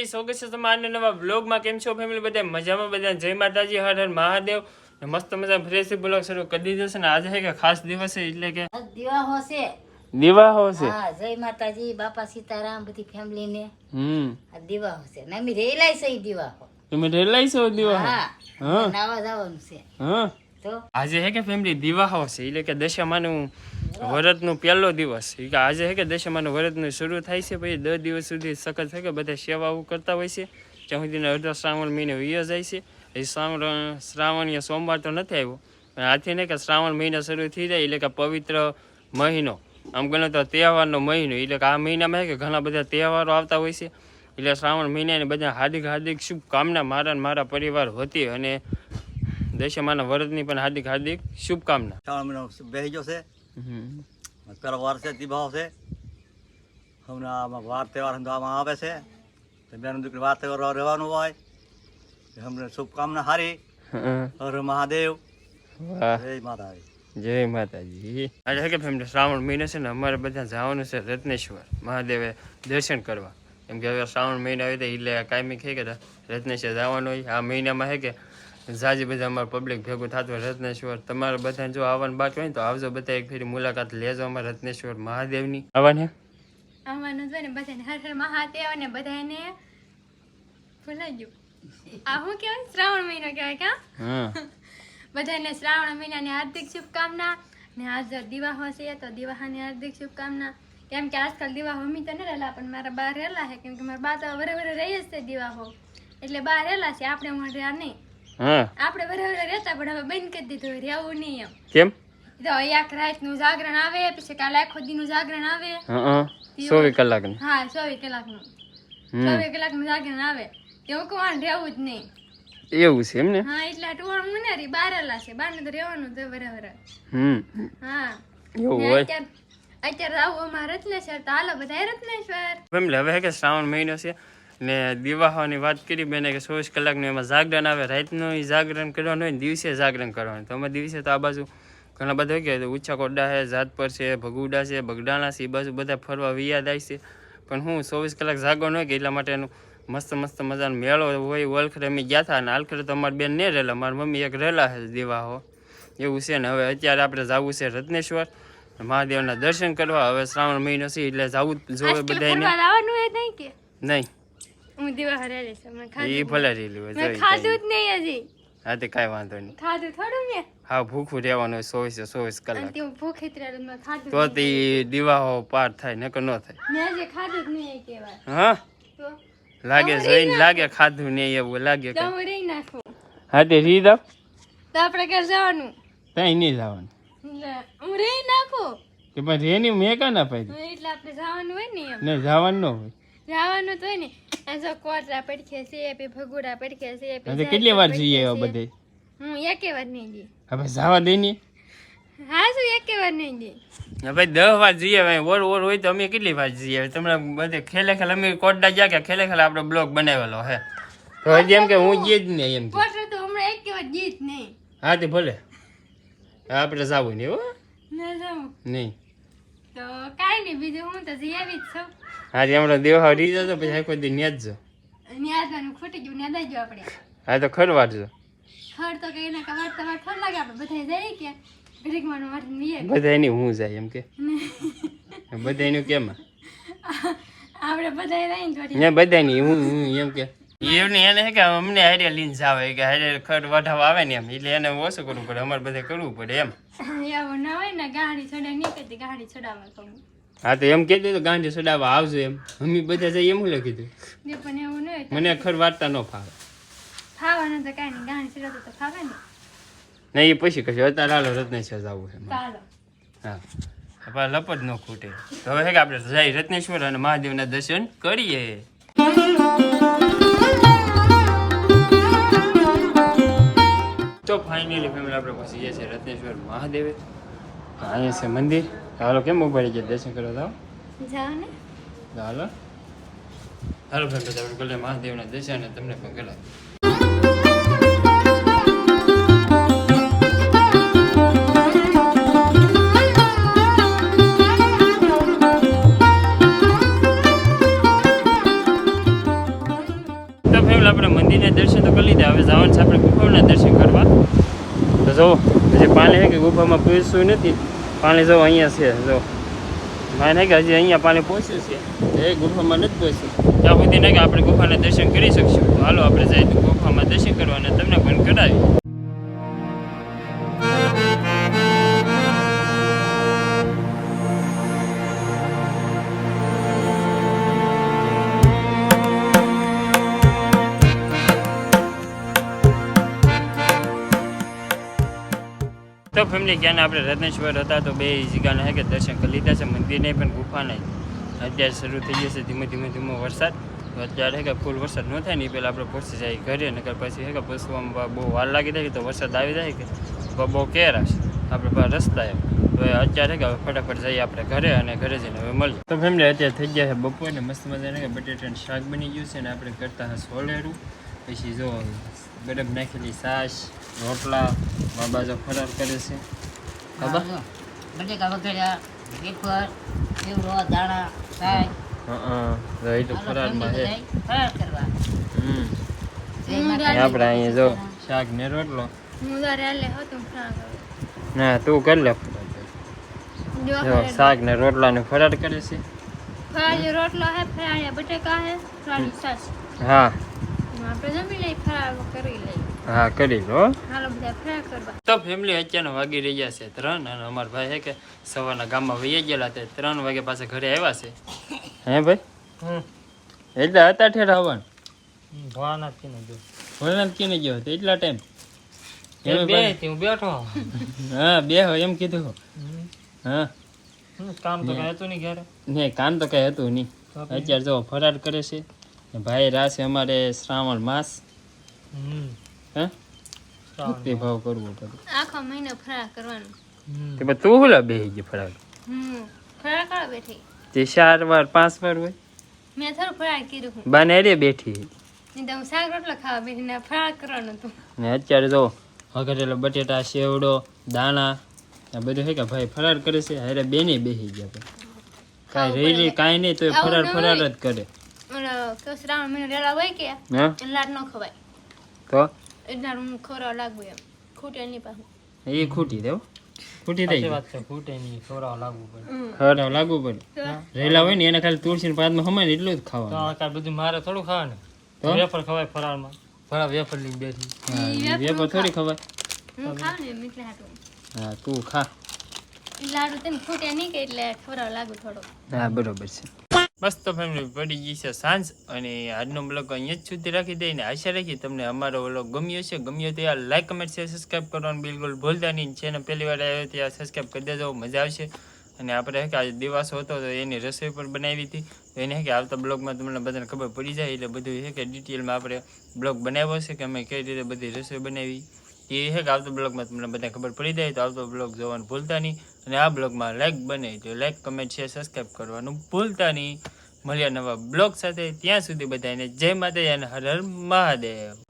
Family સ્વાગત છે તમારા નવા બ્લોગમાં કેમ છો ફેમિલી બધા મજામાં બધા જય માતાજી હર હર મહાદેવ. મસ્ત મજા ફ્રેશ બ્લોગ શરૂ કરી દીધો છે ને આજે છે કે ખાસ દિવસ છે એટલે કે દિવાહો છે. દિવાહો છે? હા જય માતાજી બાપા સીતારામ બધી ફેમિલી ને. હમ. આ દિવાહો છે. ને અમે રેલાય છે દિવાહો. તમે રેલાઈ છો દિવાહો? હા. હા. નાવા જવાનું છે. હા. તો? આજે હે કે ફેમિલી દિવાહો છે એટલે કે દશામાનું વ્રતનું પહેલો દિવસ. એ કે આજે છે કે દશામાનું વ્રતનું શરૂ થાય છે, પછી દસ દિવસ સુધી સખત છે કે બધા સેવાઓ કરતા હોય છે. ત્યાં સુધી અડધો શ્રાવણ મહિનો વિયો જાય છે. એ શ્રાવણ, શ્રાવણીય સોમવાર તો નથી આવ્યો. પણ આથી ને કે શ્રાવણ મહિનો શરૂ થઈ જાય એટલે કે પવિત્ર મહિનો. આમ ગણો તો તહેવારનો મહિનો. એટલે કે આ મહિનામાં કે ઘણા બધા તહેવારો આવતા હોય છે. એટલે શ્રાવણ મહિનાની બધા હાર્દિક હાર્દિક શુભકામના મારા મારા પરિવાર હતી અને દશમાના વરદની પણ હાર્દિક હાર્દિક શુભકામના. શ્રાવણ મહિનો બેસી છે. અત્યારે વાર છે દિભાવ છે. હમણાં આમાં વાર તહેવાર સમજાવવામાં આવે છે. તો બેન દીકરી વાર તહેવાર રહેવાનું હોય. હમને શુભકામના હારી. હર મહાદેવ. જય માતાજી. જય માતાજી. આજે કે ફેમિલી શ્રાવણ મહિનો છે ને અમારે બધા જવાનું છે રત્નેશ્વર મહાદેવે દર્શન કરવા. કેમ કે હવે શ્રાવણ મહિનો હોય તો એટલે કાયમી કહે કે રત્નેશ્વર જવાનું હોય. આ મહિનામાં હે કે જાજી બધા અમારું પબ્લિક ભેગું થતું હોય રત્નેશ્વર. તમારે બધાને જો આવવાનું બાકી હોય તો આવજો બધા એક ફેરી મુલાકાત લેજો અમારા રત્નેશ્વર મહાદેવની. આવવાનું? આવવાનું છે ને બધાને હર હર મહાદેવ ને બધાને ભૂલાઈ ગયું. આ હું કહેવાય? શ્રાવણ મહિનો કહેવાય કા બધાને શ્રાવણ મહિનાની હાર્દિક શુભકામના ને આજ દિવાહો છે તો દિવાહાની હાર્દિક શુભકામના. કેમ કે આજકાલ દિવાહો મી તો ન રહેલા પણ મારા બા રહેલા છે. કેમ કે મારા બા તો વરે વરે રહી જ છે દિવાહો એટલે બા રહેલા છે આપણે મળ્યા નહીં. હા. આપણે વરે રહેતા પણ હવે બંધ કરી દીધું રહેવું નહીં એમ. કેમ? તો એક રાતનું જાગરણ આવે પછી કાલે આખો દીનું જાગરણ આવે. હા ચોવીસ કલાકનું. હા ચોવીસ કલાકનું ચોવીસ કલાકનું જાગરણ આવે. એવું કોણ રહેવું જ નહીં. એવું છે એમ ને? હા એટલે ટુવાણ મુનારી બારેલા છે. બાર તો રહેવાનું તો બરાબર હમ. હા. એવું હોય? અત્યારે અત્યારે આવું અમારે રત્નેશ્વર તો હાલો બધા રત્નેશ્વર. ફેમિલી હવે કે શ્રાવણ મહિનો છે. ને દિવાહોની વાત કરી બેને કે ચોવીસ કલાકનું એમાં જાગરણ આવે. રાતનું જાગરણ કરવાનું હોય ને દિવસે જાગરણ કરવાનું. તો અમે દિવસે તો આ બાજુ ઘણા બધા હોય કે ઊંચા કોડા છે જાતપર છે ભગુડા છે બગડાણા છે એ બાજુ બધા ફરવા વિયાદ આવી છે. પણ હું ચોવીસ કલાક જાગવાનું હોય કે એટલા માટેનું મસ્ત મસ્ત મજાનો મેળો હોય ઓળખરે અમે ગયા હતા અને આલખરે તો અમારી બેન નહીં રહેલા મારી મમ્મી એક રહેલા છે દિવાહો એવું છે ને હવે અત્યારે આપણે જવું છે રત્નેશ્વર. મહાદેવના દર્શન કરવા. હવે શ્રાવણ મહિનો છે એટલે જવું જોવે બધાને નહીં. હું દિવા હરેલી છું મેં એ ખાધું ભલે રેલી હોય મેં ખાધું જ નહીં હજી. હા તે કાંઈ વાંધો નહીં. ખાધું થોડું મેં હા ભૂખું રહેવાનું હોય ચોવીસે ચોવીસ કલાક. તે હું ભૂખી જ મેં ખાધું તો તે દીવાઓ પાર થાય નકર ન થાય. મેં હજી ખાધું જ નહીં કહેવાય. હા? તો લાગે જોઈને લાગે ખાધું નહીં એવું લાગે તો હું રહી નાખું હા તે રી દો તો આપણે ઘર જવાનું? ત્યાં નહીં જવાનું. હું રહી નાખું કે પણ રેની મેં કાં ના પાડી? એટલે આપણે જવાનું હોય ને એમ. ને જવાનું ન હોય. જવાનું તો હોય ને. આ જો કોટરા પડખે છે પે ભગુડા પડખે છે પે કેટલી વાર જઈએ બધે? હું એકે વાર નહીં ગઈ. હવે જવા દે ની. હા શું એકે વાર નહીં ગઈ? હવે ભાઈ દસ વાર જઈએ ભાઈ ઓર ઓર હોય તો અમે કેટલી વાર જઈએ તમને બધે ખેલે ખેલે અમે કોટડા ગયા કે ખેલે ખેલે આપણો બ્લોગ બનાવેલો હે. તો એમ કે હું ગઈ જ નહીં એમ કોટરા તો હમણાં એકે વાર ગઈ જ નહીં. હા તે ભલે. આપણે જવું નહીં હો. ના જાઉં. નહીં. તો કાંઈ નહીં બીજું હું તો જઈ આવી જ છું. તે હમણાં દેવા રી જતો પછી આખો દી ન્યાજ જ ન્યાદવાનું ખૂટી ગયું ન્યાજ જો આપણે. હા તો ખર તો કઈ ના કવાર તમારે ખર લાગે આપણે બધા જાય કે ઘડીકમાં માટે વીએ બધા એની હું જાય એમ કે. બધા એનું કેમ? આપણે બધા રહીને થોડી ને બધા ની હું હું એમ કે. એમને એને કે અમને હારે લઈને જાવે કે હારે ખર વઢાવ આવે ને એમ એટલે એને ઓછું કરવું પડે અમારે બધે કરવું પડે એમ. એવું ના હોય ને ગાડી છોડે નીકળતી ગાડી છોડાવવા કહું. હા તો એમ કહેતું તો ગાંધી સડાવવા આવજો એમ. મમ્મી બધા જઈએ એમ લખી દીધું પણ એવું ન મને ખર વાર્તા ન ફાવે. ખાવાનું તો કાંઈ નહીં ગાડી ચડાવતો તો ખાવે ને. ને એ પછી કશું અત્યારે હાલો રત્નેશ્વર જવું છે. હા. આપણે લપટ ન ખૂટે. તો હવે કે આપણે જઈ રત્નેશ્વર અને મહાદેવના દર્શન કરીએ. તો ફાઇનલી ફેમિલી આપણે પછી જઈએ છીએ રત્નેશ્વર મહાદેવે. અહીંયા છે મંદિર. ચાલો કેમ ઉભાડી ગયા? દર્શન કરવા જાઓ. જાઓ ને હાલો. હાલો ફ્રેન્ડ તો તમે ગલે મહાદેવના દર્શન અને તમને પણ ગલા. આપણે મંદિરના દર્શન તો કરી લીધા. હવે જવાનું છે આપણે ગુફાઓના દર્શન કરવા. તો જો હજી પાલે કે ગુફામાં પીરસવું નથી? પાણી જો અહીંયા છે જો. માને કે હજી અહીંયા પાણી પહોંચ્યું છે. એ ગુફામાં નથી પહોંચ્યું. ત્યાં સુધી નહીં કે આપણે ગુફાના દર્શન કરી શકશું. તો હાલો આપણે જઈએ તો ગુફામાં દર્શન કરવા અને તમને પણ કરાવી તો ફેમિલી ક્યાં આપણે રત્નેશ્વર હતા તો બે જગ્યાના હે કે દર્શન કરી લીધા છે મંદિરને પણ ગુફાને અત્યારે શરૂ થઈ જશે ધીમે ધીમે ધીમે વરસાદ. તો અત્યારે કે ફૂલ વરસાદ ન થાય ને એ પહેલાં આપણે પહોંચી જાય ઘરે, નકર પછી હે કે પહોંચવામાં બહુ વાર લાગી જાય તો વરસાદ આવી જાય કે બહુ કેર હશે આપણે પાસે રસ્તા એમ. તો અત્યારે કે હવે ફટાફટ જઈએ આપણે ઘરે અને ઘરે જઈને હવે મળીએ. તો ફેમિલી અત્યારે થઈ ગયા છે બપોરે મસ્ત મજાને કે બટેટાનું શાક બની ગયું છે ને આપણે કરતા હા સોલેરું પછી જો બરફ નાખેલી છાશ રોટલા બાબા જો ફરાર કરે છે. બાબા? હા, જો. બટેકા વઘાર્યા વેફર ચેવડો દાણા સાય હા તો એ તો ફરારમાં છે. ફરાર કરવા. હમ. જય હું માતાજી. અને આપણે અહીંયા જો. શાક ને રોટલો? હું તો રેલે હતું ફરાળ કરું ના તું કર લે. ફરાર. દીવા જો ફરાળ. શાક ને રોટલા ને ફરાર કરે છે. ફરાળ જે રોટલો હે ફરાળ બટેકા હે ફરાળ છાશ. હા. હા કરી લો. હાલો બધા ફરાળ કરવા. તો ફેમિલી અત્યારના વાગી રહ્યા છે ત્રણ અને અમારા ભાઈ છે કે સવારના ગામમાં વહી ગયેલા તે ત્રણ વાગે પાસે ઘરે આવ્યા છે. હે ભાઈ? એટલે હતા ઠેર આવવાનું ભોળાનાથ કીને ગયો હતો એટલા ટાઈમ. બેઠો. હા બે એમ કીધું હા. કામ તો કઈ હતું નહીં ઘરે? નહીં કામ તો કઈ હતું નહીં. અત્યારે જો ફરાર કરે છે. ભાઈ રાશે અમારે શ્રાવણ માસ. હે? ભક્તિ ભાવ કરવો પડે. આખો મહિનો ફરાળ કરવાનું. તે પછી તું હુલા બેસી ગઈ ફરાક હમ. ફરાળ કરવા બેઠી. તે ચાર વાર પાંચ વાર હોય? મેં થોડું ફરાળ કર્યું હું. બાને રે બેઠી નહીં તો હું શાક રોટલો ખાવા બેઠી ને ફરાળ કરવાનો હતું. ને અત્યારે જો વઘારેલા બટેટા સેવડો દાણા આ બધું હે કે ભાઈ ફરાર કરે છે. હારે બેને બેસી ગયા ભાઈ કાંઈ રહી કાંઈ નહીં તો એ ફરાર ફરાર જ કરે. ઓલો શ્રાવણ મહિનો રેલા હોય કે હા? લાડ ન ખવાય. તો? એટલે હું ખોરાક લાગુ એમ. ખૂટે નહીં પાછું. એ ખૂટી દેવો ખૂટી દઈ વાત છે ફૂટે નહીં ખવડાવવા લાગવું પડે. હમ. લાગુ પડે. રેલા હોય ને એને ખાલી તુલસી પાદમાં હમાય ને એટલું જ તો ખાવાનું. બધું મારે થોડું ખાવાનું. તો? વેફર ખવાય ફરાળમાં. ફરા વેફર લઈને બેઠી. થોડી ખબર હું ખાવ ને એમ હાટું. હા તું ખા. લાડુ તને ખૂટે નહીં કે એટલે ખવડાવવા લાગુ થોડો હા બરોબર છે. બસ તો ફેમિલી પડી ગઈ છે સાંજ અને આજનો બ્લોગ અહીંયા જ સુધી રાખી દઈને આશા રાખી તમને અમારો બ્લોગ ગમ્યો છે ગમ્યો તો યાર લાઈક કમેન્ટ શેર સબસ્ક્રાઈબ કરવાનું બિલકુલ ભૂલતા નહીં. ચેનલ પહેલી વાર આવ્યો ત્યાં સબસ્ક્રાઈબ કરી દેજો, મજા આવશે. અને આપણે કે આજે દિવાસો હતો તો એની રસોઈ પણ બનાવી હતી. તો એને કે આવતા બ્લોગમાં તમને બધાને ખબર પડી જાય એટલે બધું છે કે ડિટેલમાં આપણે બ્લોગ બનાવ્યો છે કે અમે કઈ રીતે બધી રસોઈ બનાવી. એ છે કે આવતો બ્લોગમાં તમને બધા ખબર પડી જાય તો આવતો બ્લોગ જોવાનું ભૂલતા નહીં. અને આ બ્લોગમાં લાઇક બને તો લાઇક કમેન્ટ શેર સબસ્ક્રાઈબ કરવાનું ભૂલતા નહીં. મળ્યા નવા બ્લોગ સાથે ત્યાં સુધી બધાને જય માતાજી અને હર હર મહાદેવ.